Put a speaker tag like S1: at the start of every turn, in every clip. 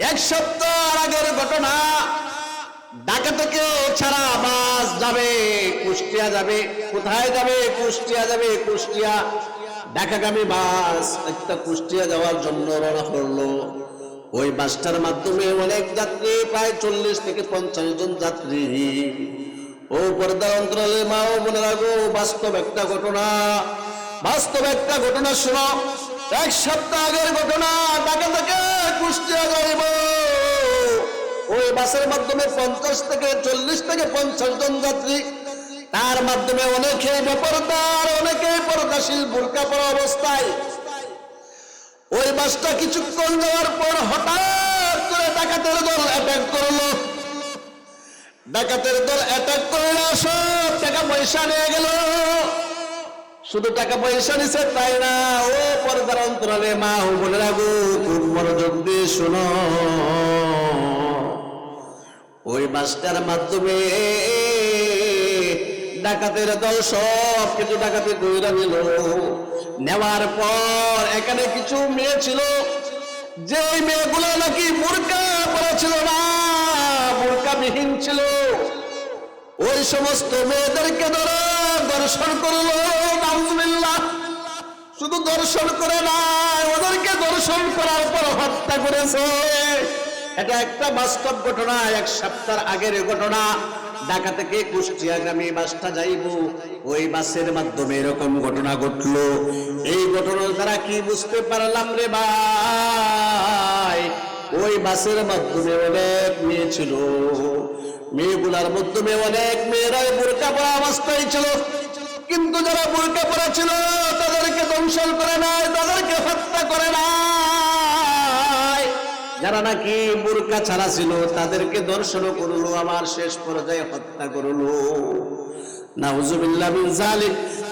S1: এক সপ্তাহ আগের ঘটনা। ঢাকা থেকে ছাড়া বাস যাবে, কুষ্টিয়া যাবে। কোথায় যাবে? কুষ্টিয়া যাবে, কুষ্টিয়া। ঢাকাগামী বাস একটা কুষ্টিয়া যাওয়ার জন্য রওনা করল। ওই বাসটার মাধ্যমে অনেক যাত্রী, প্রায় চল্লিশ থেকে পঞ্চাশ জন যাত্রী। ও পর্দার অন্তরালে মা ও মনে রাখো বাস্তব একটা ঘটনা। বাস্তব একটা ঘটনা শোনো। এক সপ্তাহ আগের ঘটনা ঢাকা থেকে কুষ্টিয়া যাইব। ওই বাসের মাধ্যমে পঞ্চাশ থেকে চল্লিশ থেকে পঞ্চাশ জন যাত্রী। তার মাধ্যমে অনেকে বেপরদার অনেকে পর্দাশীল, বোরকা পরা অবস্থায়। ওই বাসটা কিছুক্ষণ যাওয়ার পর হঠাৎ করে ডাকাতের দল অ্যাটাক করল। ডাকাতের দল অ্যাটাক করে সব টাকা পয়সা নিয়ে গেল। শুধু টাকা পয়সা নিছে তাই না, ও পর্দার অন্তরালে মা ও বলে রাখো খুব মনোযোগ দিয়ে শোনো। ওই মাস্টার মাধ্যমে ডাকাতের দল সব কিছু ডাকাতে কইরা নিল। নেওয়ার পর এখানে কিছু মেয়ে ছিল, যে মেয়েগুলো নাকি বোরকা পরা ছিল না বোরকা বিহীন ছিল। ওই সমস্ত মেয়েদেরকে ধরে দর্শন করল শুধু দর্শন করে না ওদেরকে দর্শন করার পর হত্যা করেছে। এটা একটা বাস্তব ঘটনা, এক সপ্তাহ আগের ঘটনা। ঢাকা থেকে কুষ্টিয়াগামী বাসটা যাইব। ওই বাসের মাধ্যমে এরকম ঘটনা ঘটলো। এই ঘটনার দ্বারা কি বুঝতে পারলাম রে ভাই? ওই বাসের মাধ্যমে অনেক মেয়ে ছিল। মেয়েগুলার মাধ্যমে অনেক মেয়েরাই বোরকা পরা অবস্থায় ছিল। কিন্তু যারা বোরকা পরা ছিল তাদেরকে দংশন করে নাই, তাদেরকে হত্যা করে নাই। যারা নাকি বোরকা ছাড়া ছিল, তাদেরকে দর্শন করল আমার শেষ পর্যায়ে হত্যা করল।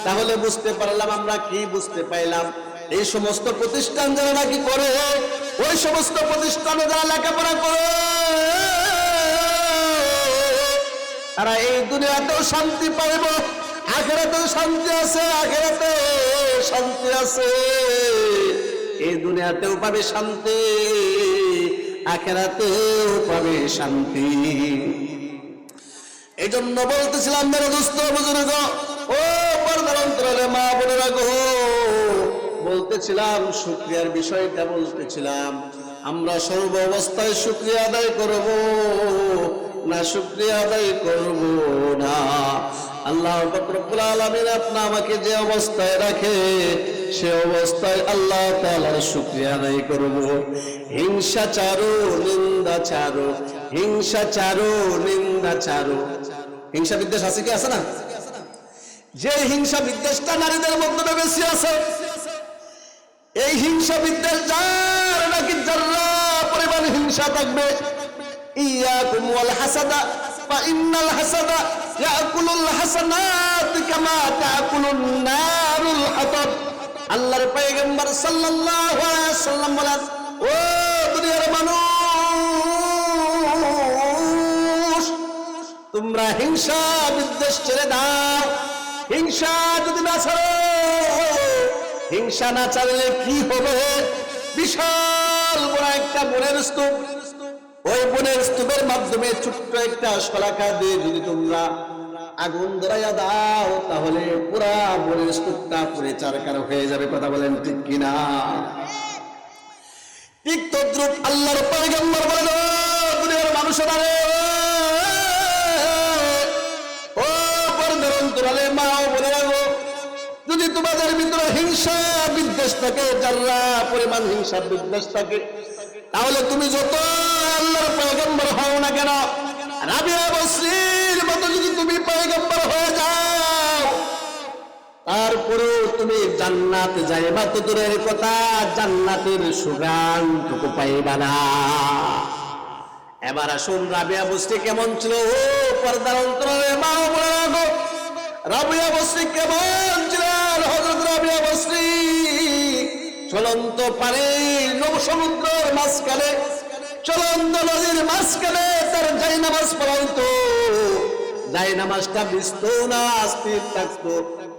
S1: তাহলে বুঝতে পারলাম আমরা কি বুঝতে পাইলাম। এই সমস্ত প্রতিষ্ঠান যারা নাকি করে, ওই সমস্ত প্রতিষ্ঠানে যারা লেখাপড়া করে তারা এই দুনিয়াতেও শান্তি পাইব, আখেরাতেও শান্তি আছে আখেরাতে শান্তি আছে। এই দুনিয়াতেও পাবে শান্তি, আখেরাতেও পাবে শান্তি। এই জন্য বলতেছিলাম, মেরে দোস্ত, বুজুর্গ, ও পর্দার মা বোনেরা গো, বলতেছিলাম, শুক্রিয়ার বিষয়টা বলতেছিলাম, আমরা সর্ব অবস্থায় শুক্রিয়া আদায় করব। না, শুক্রিয়া আদায় করব না। আল্লাহ রব্বুল আলামিন আপনা আমাকে যে অবস্থায় রাখে, সে অবস্থায় আল্লাহ তাআলার শুক্রিয়া আদায় করব। হিংসাচারো নিন্দাচারো হিংসাচারো নিন্দাচারো হিংসা বিদ্বেষ আছে কি? আছে না? যে হিংসা বিদ্বেষটা নারীদের মধ্যে বেশি আছে। এই হিংসা বিদ্বেষ যার নাকি যারা পরিমাণ হিংসা থাকবে ইয়াকুম ওয়াল হাসাদা, ফা ইন্নাল হাসাদা ইয়াকুলুল হাসানাত কামা তাকুলুন নারুল হাতাব। আল্লাহর পয়গম্বর সাল্লাল্লাহু আলাইহি ওয়াসাল্লাম বলেন, ও দুনিয়ার মানুষ, তোমরা হিংসা বিদ্বেষ ছেড়ে দাও। হিংসা যদি না ছাড়ো, হিংসা না চাললে কি হবে? বিশাল বড় একটা বনের স্তূপ। ওই বনের স্তূপের মাধ্যমে ছোট্ট একটা শলাকা দিয়ে যদি তোমরা আগুন ধরাইয়া দাও, তাহলে পুরা বনের স্তূপটা পুরে চারকার হয়ে যাবে, কথা বলেন ঠিক কিনা? ঠিক তদ্রুপ আল্লাহর পয়গম্বর বলেন, "ও দুনিয়ার মানুষেরা রে ও পর্দার অন্তরালে মা বলে রাখো যদি তোমাদের ভিতরে হিংসা বিদ্বেষ থাকে যারা পরিমাণ হিংসা বিদ্বেষ থাকে, তাহলে তুমি যত আল্লাহর পয়গম্বর হও না কেন? তুমি তো দূরের কথা এবার আসুন রাবিয়া বস্তি কেমন ছিল? ও, পর্দার অন্তরে মা রাখো। রাবিয়া বস্তি কেমন ছিলেন হজরত রাবিয়া বস্তি চলন্ত পারে নব সমুদ্রের মাঝখানে চলন্ত নদীর মাঝখানে তার যাই নামাজ পড়াইতো। যাই নামাজটা বিস্ত না, স্থির থাকতো,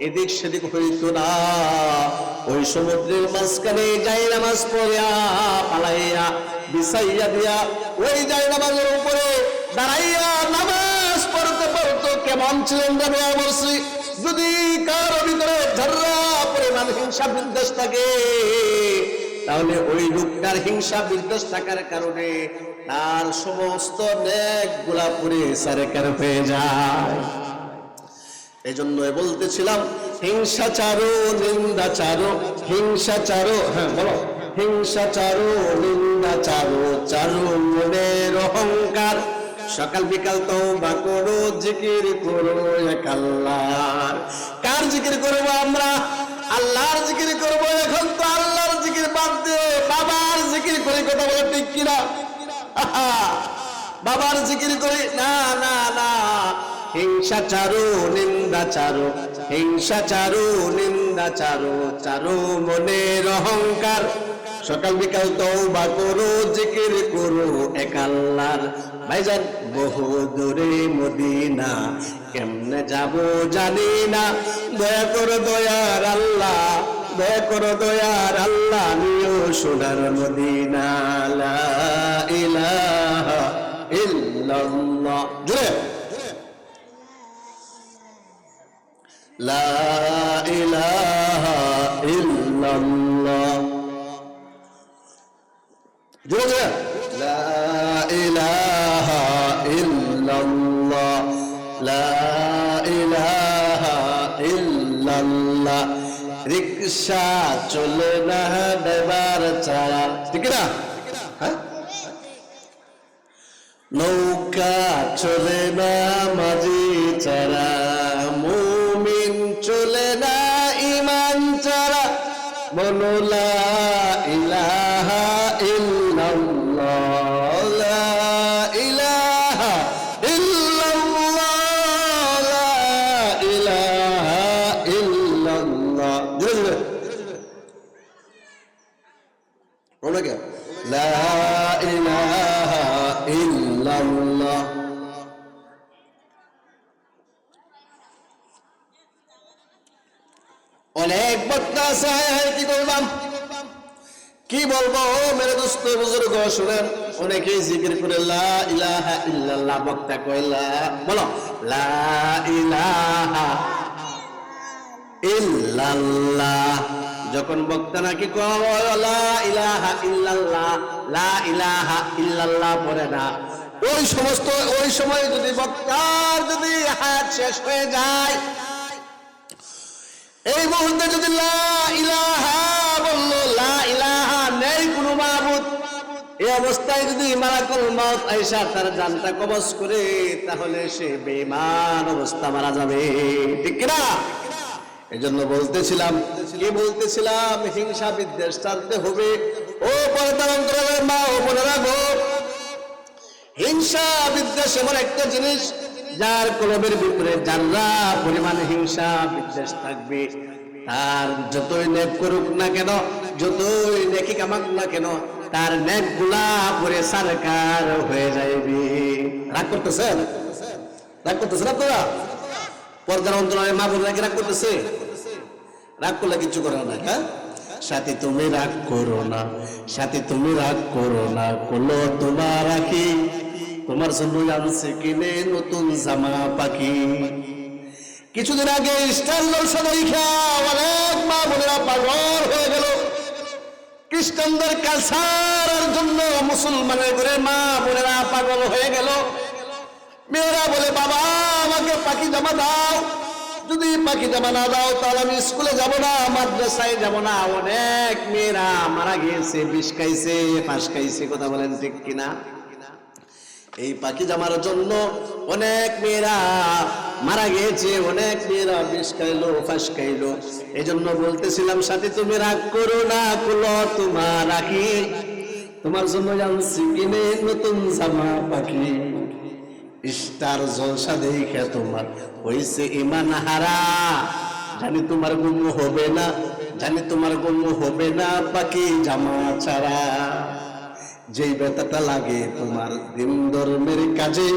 S1: এদিক সেদিক হইতো না। ওই সমুদ্রের মাঝখানে যাই নামাজ পড়িয়া, পালাইয়া, বিছাইয়া দিয়া ওই যায় নামাজের উপরে দাঁড়াইয়া নামাজ পড়তে পড়তে কেমন ছিলেন যাবে অবশ্যই যদি কারও ভিতরে ঝররা পরিমাণ হিংসা বিদ্বেষ থাকে তাহলে ওই লোকটার হিংসা বিদ্বেষ থাকার কারণে তার সমস্ত নেকগুলা পুরে সারেকার হয়ে যায়। এই জন্য বলতেছিলাম হিংসাচারো নিন্দাচারো হিংসাচারো হ্যাঁ বলো। হিংসাচারো নিন্দাচারো চারো মনের অহংকার। সকাল বিকাল তো বা করো, জিকির করো এক আল্লাহর। কার জিকির করব আমরা? আল্লাহর জিকির করব, এখন তো আল্লাহর জিকির বাদ দিয়ে বাবার জিকির করে, কথা বলে ঠিক কিনা? বাবার জিকির করি, না না না। হিংসাচারো নিন্দাচারো হিংসাচারো নিন্দাচারো চারো মনের অহংকার। সকাল বিকাল তওবা করো, জিকির করো এক আল্লাহর। ভাইজান বহু দূরে মদিনা। কেমনে যাব জানি না। দয়া করো দয়ার আল্লাহ, দয়া করো দয়ার আল্লাহ নিও সোনার মদিনা। জুড়ে লা ইলাহা ইল্লাল্লাহ। জোরে জোরে। লা রিকশা চলে না নেবার ছাড়া ঠিক না হ্যাঁ? নৌকা চলে না লা ইল্লাল্লাহ। অনেক কি করলাম? কি বলব মেরে দোস্ত, বুজুর্গ, শুনেন, অনেকেই জিকির করে লা ইলাহা ইল্লাল্লাহ বক্তা কইলা বলো, লা ইলাহা ইল্লাল্লাহ। যখন বক্তা নাকি পড়ে না। ওই সমস্ত, ওই সময় যদি বক্তার যদি হাত শেষ হয়ে যায়, এই মুহূর্তে যদি বলল নেই কোনো মাহবুদ এই অবস্থায় যদি মালাকুল আইসা তার জানটা কবজ করে, তাহলে সে বেমান অবস্থা মারা যাবে। ঠিক কিনা? এই জন্য বলতেছিলাম, কি বলতেছিলাম? হিংসা বিদ্বেষ ছাড়তে হবে। ও পর্দার মা, ও বোনেরা গো। হিংসা বিদ্বেষ এমন একটা জিনিস, যার কলবের ভিতরে যারা পরিমাণ হিংসা বিদ্বেষ থাকবে, তার যতই নেক করুক না কেন, যতই নেকি কামাক না কেন, তার নেকগুলা পরে সারকার হয়ে যাইবে। রাগ করতেছেন? রাগ করতেছেন আপনারা? পর্দার অন্তরালে মা বোন রাগ করতেছে? রাগ করলে কিছু করে না হ্যাঁ? সাথে তুমি রাগ করো না, সাথে তুমি রাগ করো না। কোলো তোমার রাখি তোমার জন্য আনছে কিনে নতুন জামা পাখি। কিছুদিন আগে স্টার জলসা দেখা অনেক মা বোনেরা পাগল হয়ে গেল। খ্রিস্টানদের কালচারের জন্য মুসলমানের ঘরে মা বোনেরা পাগল হয়ে গেল। মেয়েরা বলে, বাবা, আমাকে পাখি জামা দাও। যদি পাখি জামা না দাও, তাহলে আমি স্কুলে যাব না, মাদ্রাসায় যাব না। অনেক মেয়েরা মারা গিয়েছে, বিষ খাইছে ফাঁস খাইছে, কথা বলেন ঠিক কিনা? এই পাখি জামার জন্য অনেক মেয়েরা মারা গিয়েছে, অনেক মেয়েরা বিষ খাইলো ফাঁস খাইলো। এই জন্য বলতেছিলাম, সাথে, তুমি রাগ করো না, কুলো তোমার রাখি তোমার জন্য জানছি, কিনে নতুন জামা পাখি। স্টার জলসা দেখে তোমার হইছে ইমান হারা। জানি তোমার গুম হবে না, জানি তোমার গুম হবে না, বাকি জামা ছাড়া। যেই বেতাটা লাগে তোমার দিন ধর্মের কাজে,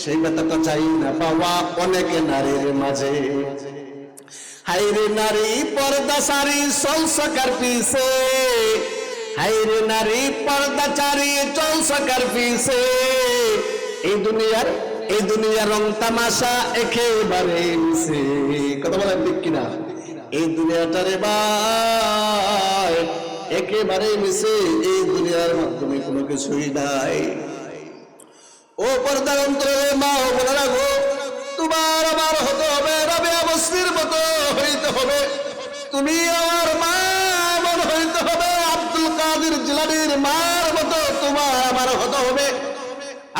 S1: সেই বেতাটা চাই না পাওয়া অনেক নারীর মাঝে। হাইরে নারী, পর্দা সারি সংসকার পিছে হাইরে নারী, পর্দা চারি চল সকার পিছে এই দুনিয়ার এই দুনিয়ার রং তামাশা একেবারে মিশে। কথা বলেন ঠিক কিনা? এই দুনিয়াটারে ভাই, একেবারে মিশে। এই দুনিয়ার মাধ্যমে কোনো কিছুই নাই। ও পর্দার অন্তরে মা ও বলে রাখো তোমার আমার হতে হবে, রবে অবস্থির মতো হইতে হবে। তুমি আমার মা আমার হইতে হবে আব্দুল কাদের জিলানির মার মতো তোমার আমার হতে হবে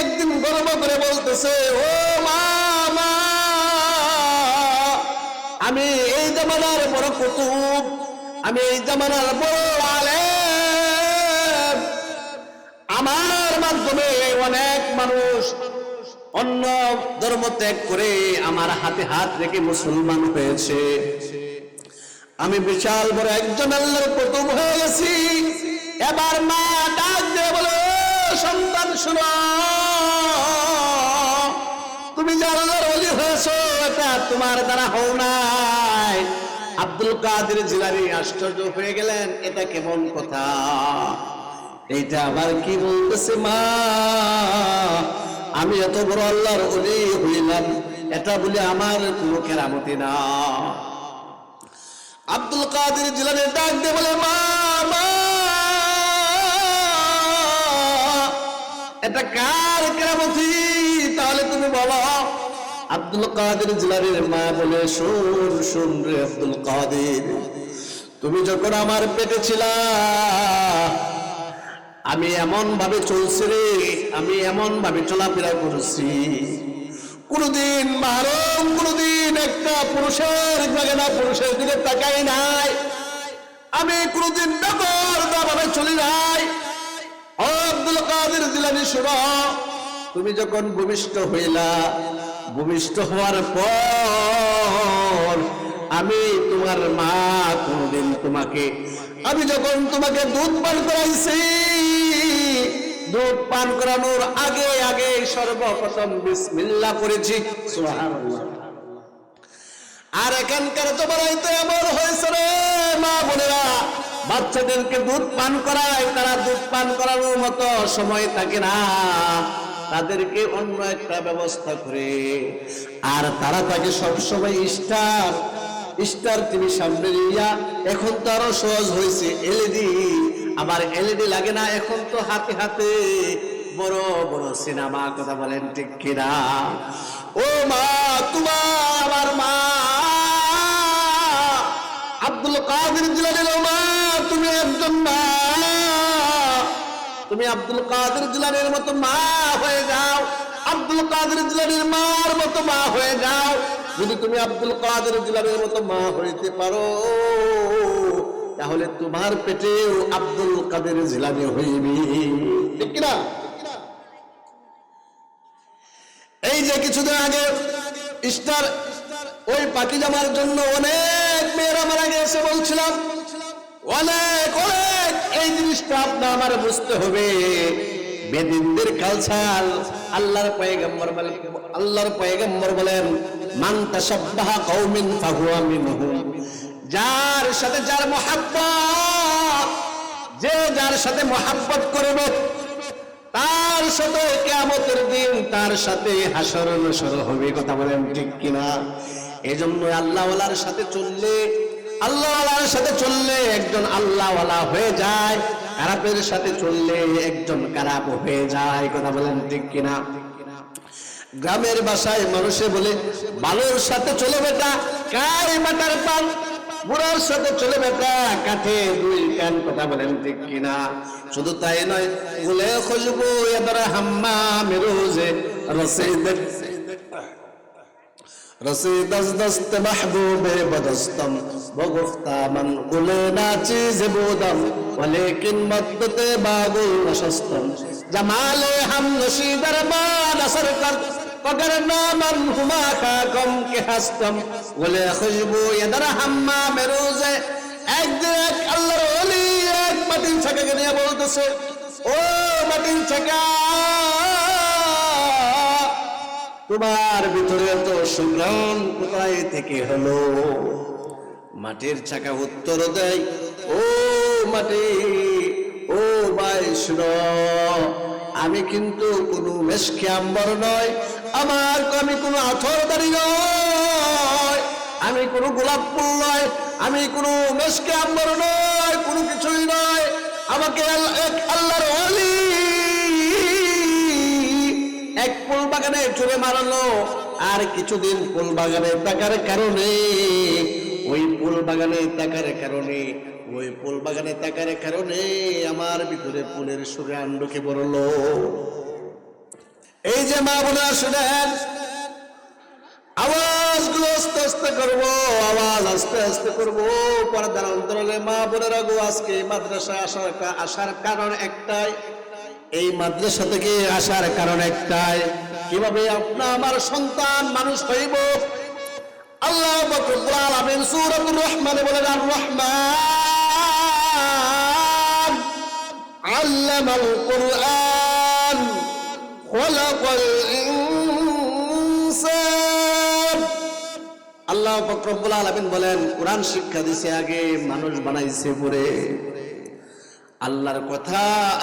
S1: একদিন গর্ব করে বলতেছে, ও মা আমি এই জামানার বড় কুতুব, আমি এই জামানার বড় আলেম। আমার মাধ্যমে অনেক মানুষ অন্য ধর্ম ত্যাগ করে আমার হাতে হাত রেখে মুসলমান হয়েছে। আমি বিশাল বড় একজন আল্লাহর কুতুব হয়ে গেছি। এবার মা ডাক দিয়ে বলে "ও সন্তান শুনো। তুমি আল্লাহর ওলি হয়েছো, এটা তোমার দ্বারা হও নাই। আব্দুল কাদের জিলানি আশ্চর্য হয়ে গেলেন, এটা কেমন কথা? এইটা আবার কি বলতেছে মা? আমি এত বড় আল্লাহর ওলি হইলাম, এটা বলে আমার কোনো কেরামতি না। আব্দুল কাদের জিলানি ডাক দিয়ে বলে, মা মা এটা কার কেরামতি? তাহলে তুমি বলো আব্দুল কাদের জিলানির মা বলে, শুন শুন রে আব্দুল কাদের, তুমি যখন আমার পেটে ছিলা, আমি এমন ভাবে চলছি রে, আমি এমন ভাবে চলাফেরা করছি। কোনদিন মারম কোনদিন একটা পুরুষের জায়গা না, পুরুষের দিকে তাকাই নাই। আমি কোনদিন ভাবে চলি নাই। আব্দুল কাদের জিলানি শুনো। তুমি যখন ভূমিষ্ঠ হইলা, ভূমিষ্ঠ হওয়ার পর আমি তোমার মা কোনদিন তোমাকে, আমি যখন তোমাকে দুধ পান করাইছি, দুধ পান করানোর আগে আগে সর্বপ্রথম বিসমিল্লাহ করেছি। আর এখানকার তোমার এমন হয়েছে রে, মা বোনেরা। বাচ্চাদেরকে দুধ পান করায়, তারা দুধ পান করানোর মতো সময় থাকে না। তাদেরকে অন্য একটা ব্যবস্থা করে। আর তারা তাকে সবসময় স্টার স্টার টিভি সামনে নিয়া এখন তো আরও সহজ হয়েছে এলইডি। আবার এলইডি লাগে না, এখন তো হাতে হাতে বড় বড় সিনেমা, কথা বলেন ঠিক কিনা? ও মা, তোমার আমার মা আব্দুল কাদের জিলানির তুমি একজন মা। তুমি আব্দুল কাদের জিলানির মতো মা হয়ে যাও। আব্দুল কাদের জিলানির মার মতো মা হয়ে যাও। যদি তুমি আব্দুল কাদের জিলানির মতো মা হইতে পারো, তাহলে তোমার পেটেও আব্দুল কাদের জিলানি হইবি। ঠিক কিনা? এই যে কিছুদিন আগে স্টার ওই পাখি জামার জন্য অনেক মেয়েরা মারা গেছে বলছিলাম। অনেক অনেক। এই জিনিসটা আপনার আমার বুঝতে হবে। বেদিনদের কালচার, আল্লাহর পয়গম্বর বলেন আল্লাহর পয়গম্বর বলেন, মান তাসাব্বাহা কওমিন ফাহুয়া মিনহুম। যার সাথে যার মহাব্বত, যে যার সাথে মহাব্বত করবে, তার সাথে কেমতের দিন তার সাথে হাসর নসর হবে। কথা বলেন ঠিক কিনা? এই জন্য আল্লাহওয়ালার সাথে চললে, আল্লাহওয়ালার সাথে চললে একজন আল্লাহওয়ালা হয়ে যায় খারাপের সাথে চললে একজন খারাপ হয়ে যায়, কথা বলেন ঠিক কিনা? গ্রামের বাসায় মানুষে বলে, বালুর সাথে চলে বেটা, কাই মাটার পান? বুড়ার সাথে চলে বেটা, কাঠে দুই কান কথা বলেন ঠিক কিনা? শুধু তাই নয় বলে খুশবু এবার হাম্মা মেরুজে রসিদ رسید از دست محبوب بدستم و گفتا من قل ناچیز بودم ولیکن مدت باگل نشستم جمال هم نشی درباد اثر کرد فگر نامم هما کاکم که هستم ولی خوشبوی در حمام روز এক যে এক আল্লাহর অলি এক মাটির ছাকাকে নিয়ে বলতেছে ও মাটির ছাকা তোমার ভিতরে তো সুগ্রাম কোথায় থেকে হলো? মাটির চাকা উত্তর দেয়, ও মাটি, ও ভাই শুনো আমি কিন্তু কোনো মেশকে আম্বর নয়, আমার আমি কোনো আথরদারি নয়, আমি কোনো গোলাপ ফুল নয়, আমি কোনো মেশকে আম্বর নয়, কোনো কিছুই নয়, আমাকে এক আল্লাহর অলি এক ফুল বাগানে চুরে মারালো। আর কিছুদিন ফুল বাগানে থাকার কারণে, ওই ফুল বাগানে থাকার কারণে, ওই ফুল বাগানে থাকার কারণে আমার ভিতরে ফুলের সুরে আন্ডকে বলল এই যে মা বোনেরা, শুনেন? আওয়াজগুলো আস্তে আস্তে করব, আওয়াজ আস্তে আস্তে করব। পর্দার অন্তরালে মা বোনেরা গো, আজকে মাদ্রাসা আসার আসার কারণ একটাই এই মাদ্রাসা থেকে আসার কারণ একটাই, কীভাবে আপনা আমার সন্তান মানুষ হইব? আল্লাহ আলামিন সূরাতুর বলেন রহমান আল্লামাল আল্লাহ বকরুল আলামিন বলেন, কোরআন শিক্ষা দিছে আগে, মানুষ বানাইছে পরে। আল্লাহর কথা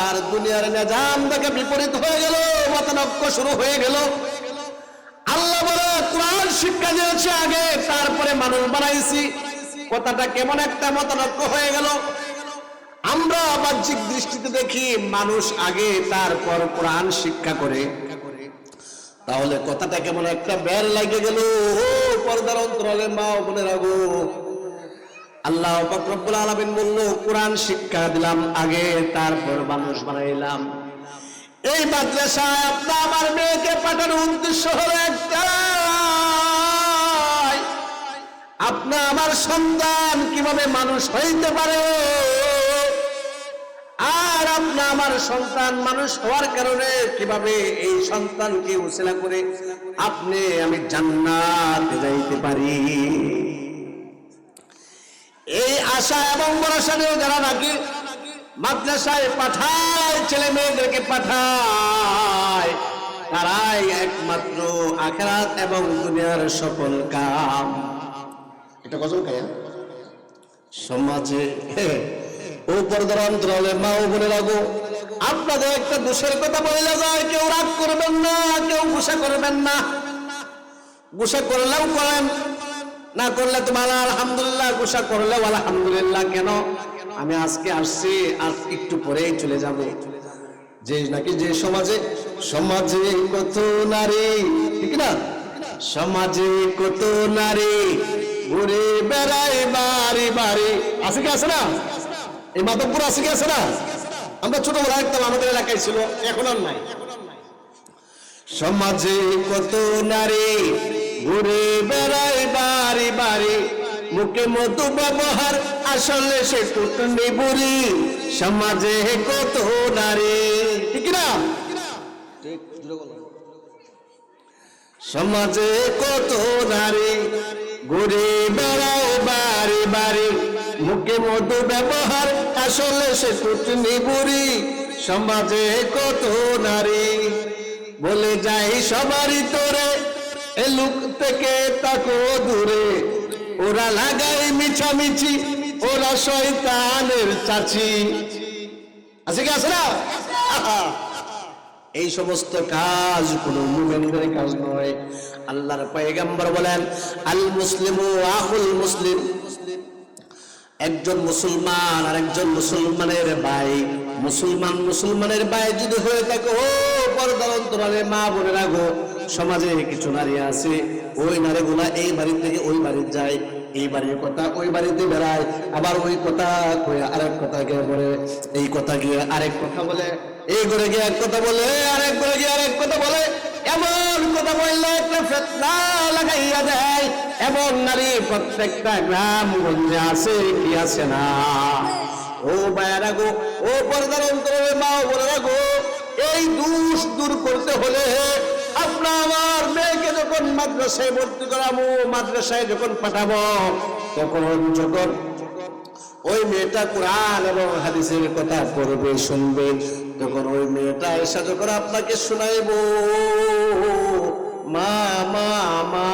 S1: আর দুনিয়ার নিজাম থেকে বিপরীত হয়ে গেল, মতানক্য শুরু হয়ে গেল। আল্লাহ বলে, কোরআন শিক্ষা দিয়েছে আগে, তারপরে মানুষ বানাইছি। কথাটা কেমন একটা মতানক্য হয়ে গেল। আমরা বাহ্যিক দৃষ্টিতে দেখি, মানুষ আগে, তারপর কোরআন শিক্ষা করে। তাহলে কথাটা কেমন একটা বের লাগে গেল। পর্দার অন্তরালে মা বোনেরা গো। আল্লাহ পাক রব্বুল আলামিন বলল, কোরআন শিক্ষা দিলাম, আগে তারপর মানুষ বানাইলাম। এই মাদ্রাসায় আপনি আমার মেয়েকে পাঠানোর উদ্দেশ্য হলো একটাই, আপনি আমার সন্তান কীভাবে মানুষ হইতে পারে? আর আপনি আমার সন্তান মানুষ হওয়ার কারণে কীভাবে এই সন্তানকে উসিলা করে আপনি আমি জান্নাতে যাইতে পারি? আশা এবং ভরসা নিয়ে যারা নাকি মাদ্রাসায় পাঠায় ছেলে মেয়েদেরকে পাঠায় তারাই একমাত্র আখরাত এবং দুনিয়ার সকল কাম। এটা কজন খায় সমাজে ও পর্দার অন্তরালে মা ও বলে রাখো আপনাদের একটা দোষের কথা বলে যায় কেউ রাগ করবেন না কেউ গুসা করবেন না। গুসা করলেও করেন না করলে তোমার আলহামদুলিল্লাহ, গুসা করলেও আলহামদুলিল্লাহ, কেন? আমি আজকে আসছি, আর একটু পরেই চলে যাব। যে নাকি যে সমাজে সমাজে কত নারী, ঠিক না? সমাজে কত নারী, ঘুরে বেড়ায় বাড়ি বাড়ি। আছে কি আছে না? এই মাধবপুর আছে কি আছে না? আমরা ছোটবেলা একদম আমাদের এলাকায় ছিল, এখন আর নাই। সমাজে কত নারী ঘুরে বেড়ায় বাড়ি বাড়ি। মুখে মতো ব্যবহার আসলে সে টুটনি বুড়ি। সমাজে কত নারী। ঠিক না সমাজে কত নারী। ঘুরে বেড়ায় বাড়ি বাড়ি। মুখে মধু ব্যবহার আসলে সে টুটনি বুড়ি। সমাজে কত নারী। বলে যাই সবারই তোরে এ লুক থেকে তাকো দূরে। ওরা লাগাই মিছামিছি, ওরা শয়তানের চাচি। আছে কি, আছে না? এই সমস্ত কাজ কোন মুমিনদের কাজ নয়। আল্লাহর পয়গম্বর বলেন, আল মুসলিম ও আহুল মুসলিম। একজন মুসলমান আর একজন মুসলমানের ভাই। মুসলমান মুসলমানের ভাই যদি হয়ে থাকে, ও পর্দার মা বোনেরা গো সমাজে কিছু নারী আছে, ওই নারীগুলা এই বাড়ি থেকে ওই বাড়ি যায়, এই বাড়ির কথা ওই বাড়িতে বেড়ায়, আবার ওই কথা আরেক কথা গিয়ে বলে, এই কথা গিয়ে আরেক কথা বলে, এই করে গিয়ে এক কথা বলে, আরেক করে গিয়ে আরেক কথা বলে, এমন কথা বললে একটা ফেতনা লাগাইয়া দেয়, এমন নারী প্রত্যেকটা গ্রাম গঞ্জে আছে কি আছে না? ও বায়ারা গো, ও পর্দার অন্তরে মা বোনেরা গো, এই দোষ দূর করতে হলে আপনার আমার মেয়েকে যখন মাদ্রাসায় ভর্তি করাবো, মাদ্রাসায় যখন পাঠাবো, তখন যখন ওই মেয়েটা কোরআন এবং হাদিসের কথা পড়বে, শুনবে, তখন ওই মেয়েটা এসে যখন আপনাকে শোনাইব, মা মা মা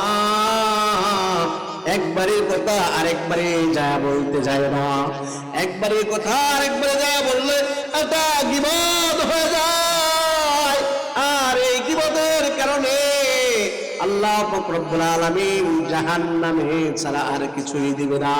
S1: একবারের কথা আরেকবারে যা বলতে যায় না। একবারের কথা আরেকবারে যা বললে এটা গিবদ হয়ে যায়। আল্লাহ রব্বুল জাহান নামে ছাড়া আর কিছুই দিবে না।